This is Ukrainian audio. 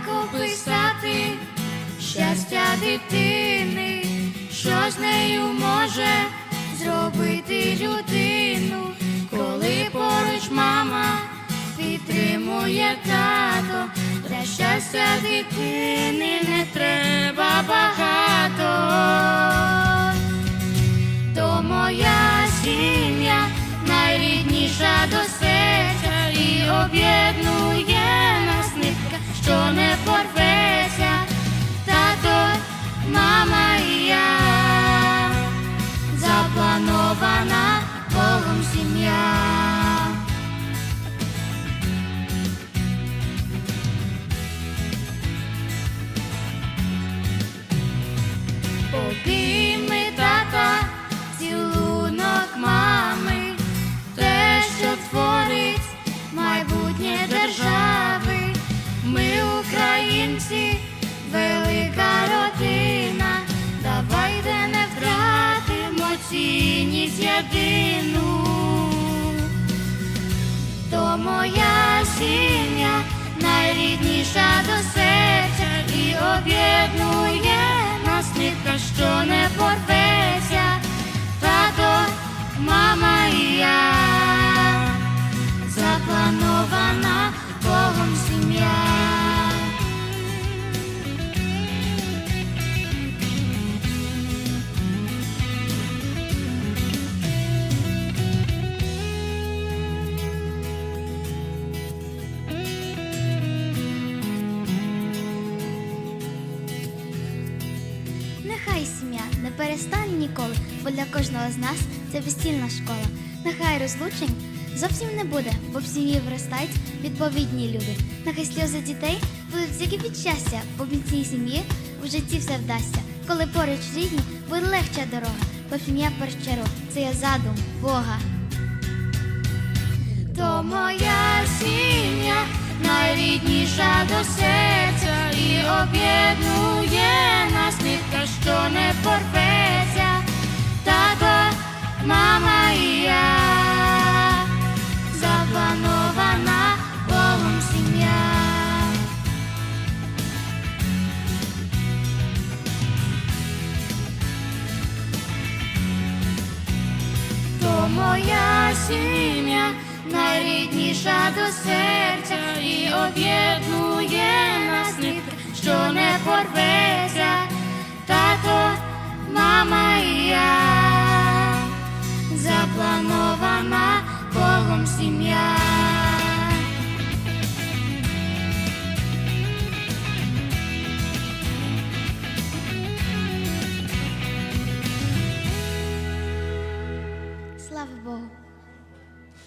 як описати щастя дитини, що з нею може зробити людину, коли поруч мама підтримує тато, для щастя дитини не треба багато, то моя сім'я найрідніша до себе. Богом сім'я. Моя сім'я найрідніша до серця і об'єднує Нехай сім'я не перестане ніколи, бо для кожного з нас це весільна школа. Нехай розлучень зовсім не буде, бо в сім'ї виростають відповідні люди. Нехай сльози дітей будуть тільки від щастя, бо в міцній сім'ї в житті все вдасться. Коли поруч рідні, буде легча дорога, бо сім'я першеру це є задум Бога. То моя сім'я найрідніша до серця і об'єднує моя сім'я, найрідніша до серця і об'єднує нас нитка, що не порветься, тато, мама і я, запланована Богом сім'я.